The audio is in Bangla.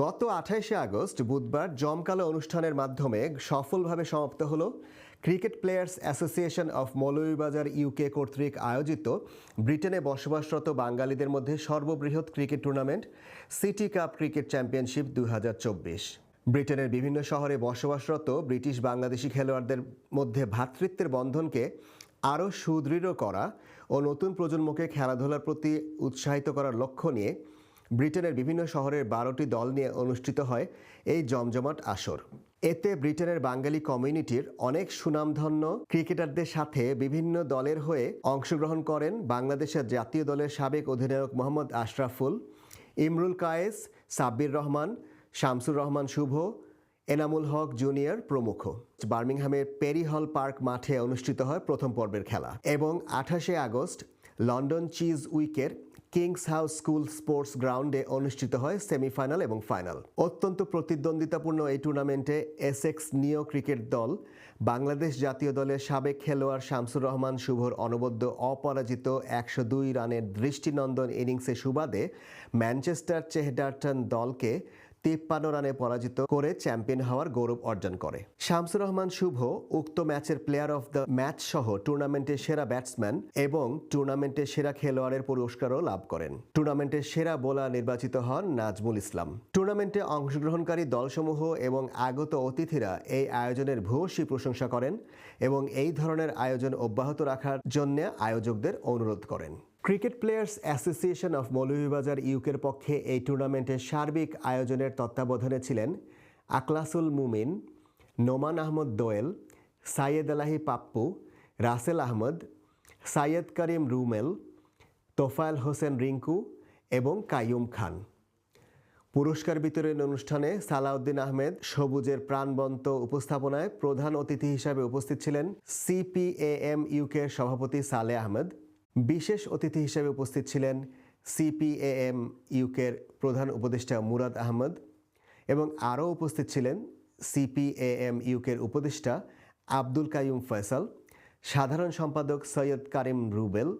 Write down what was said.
গত আঠাইশে আগস্ট বুধবার জমকালো অনুষ্ঠানের মাধ্যমে সফলভাবে সমাপ্ত হলো cricket players association of Moulvibazar UK কর্তৃক আয়োজিত ব্রিটেনে বসবাসরত বাঙালিদের মধ্যে সর্ববৃহৎ cricket tournament city cup cricket championship দু হাজার চব্বিশ। ব্রিটেনের বিভিন্ন শহরে বসবাসরত ব্রিটিশ বাংলাদেশি খেলোয়াড়দের মধ্যে ভ্রাতৃত্বের বন্ধনকে আরও সুদৃঢ় করা ও নতুন প্রজন্মকে খেলাধুলার প্রতি উৎসাহিত করার লক্ষ্য নিয়ে ব্রিটেনের বিভিন্ন শহরের বারোটি দল নিয়ে অনুষ্ঠিত হয় এই জমজমাট আসর। এতে ব্রিটেনের বাঙালি কমিউনিটির অনেক সুনামধন্য ক্রিকেটারদের সাথে বিভিন্ন দলের হয়ে অংশগ্রহণ করেন বাংলাদেশের জাতীয় দলের সাবেক অধিনায়ক মোহাম্মদ আশরাফুল, ইমরুল কায়েস, সাব্বির রহমান, শামসুর রহমান শুভ, এনামুল হক জুনিয়র প্রমুখ। বার্মিংহামের পেরি হল পার্ক মাঠে অনুষ্ঠিত হয় প্রথম পর্বের খেলা এবং আঠাশে আগস্ট লন্ডন চিজ উইকের কিংস হাউস স্কুল স্পোর্টস গ্রাউন্ডে অনুষ্ঠিত হয় সেমিফাইনাল এবং ফাইনাল। অত্যন্ত প্রতিদ্বন্দ্বিতাপূর্ণ এই টুর্নামেন্টে এসেক্স নিও ক্রিকেট দল, বাংলাদেশ জাতীয় দলের সাবেক খেলোয়াড় শামসুর রহমান শুভর অনবদ্য অপরাজিত একশো দুই রানের দৃষ্টিনন্দন ইনিংসে সুবাদে ম্যানচেস্টার চেহডার্টন দলকে তিপ্পান্ন রানে পরাজিত করে চ্যাম্পিয়ন হওয়ার গৌরব অর্জন করে। শামসুর রহমান শুভ উক্ত ম্যাচের প্লেয়ার অফ দ্য ম্যাচ সহ টুর্নামেন্টের সেরা ব্যাটসম্যান এবং টুর্নামেন্টের সেরা খেলোয়াড়ের পুরস্কারও লাভ করেন। টুর্নামেন্টের সেরা বোলার নির্বাচিত হন নাজমুল ইসলাম। টুর্নামেন্টে অংশগ্রহণকারী দলসমূহ এবং আগত অতিথিরা এই আয়োজনের ভূয়সী প্রশংসা করেন এবং এই ধরনের আয়োজন অব্যাহত রাখার জন্য আয়োজকদের অনুরোধ করেন। Cricket players association of Moulvibazar ইউকের পক্ষে এই টুর্নামেন্টের সার্বিক আয়োজনের তত্ত্বাবধানে ছিলেন আকলাসুল মুমিন, নোমান আহমদ দোয়েল, সাইয়েদ আলাহি পাপ্পু, রাসেল আহমদ, সাইয়েদ করিম রুমেল, তোফায়েল হোসেন রিঙ্কু এবং কাইয়ুম খান। পুরস্কার বিতরণ অনুষ্ঠানে সালাউদ্দিন আহমেদ সবুজের প্রাণবন্ত উপস্থাপনায় প্রধান অতিথি হিসাবে উপস্থিত ছিলেন সিপিএএম ইউকের সভাপতি সালে আহমেদ। বিশেষ অতিথি হিসেবে উপস্থিত ছিলেন সিপিএএম ইউকের প্রধান উপদেষ্টা মুরাদ আহমদ এবং আরও উপস্থিত ছিলেন সিপিএএম ইউকের উপদেষ্টা আব্দুল কাইম ফয়সাল, সাধারণ সম্পাদক সৈয়দ কারিম রুবেল।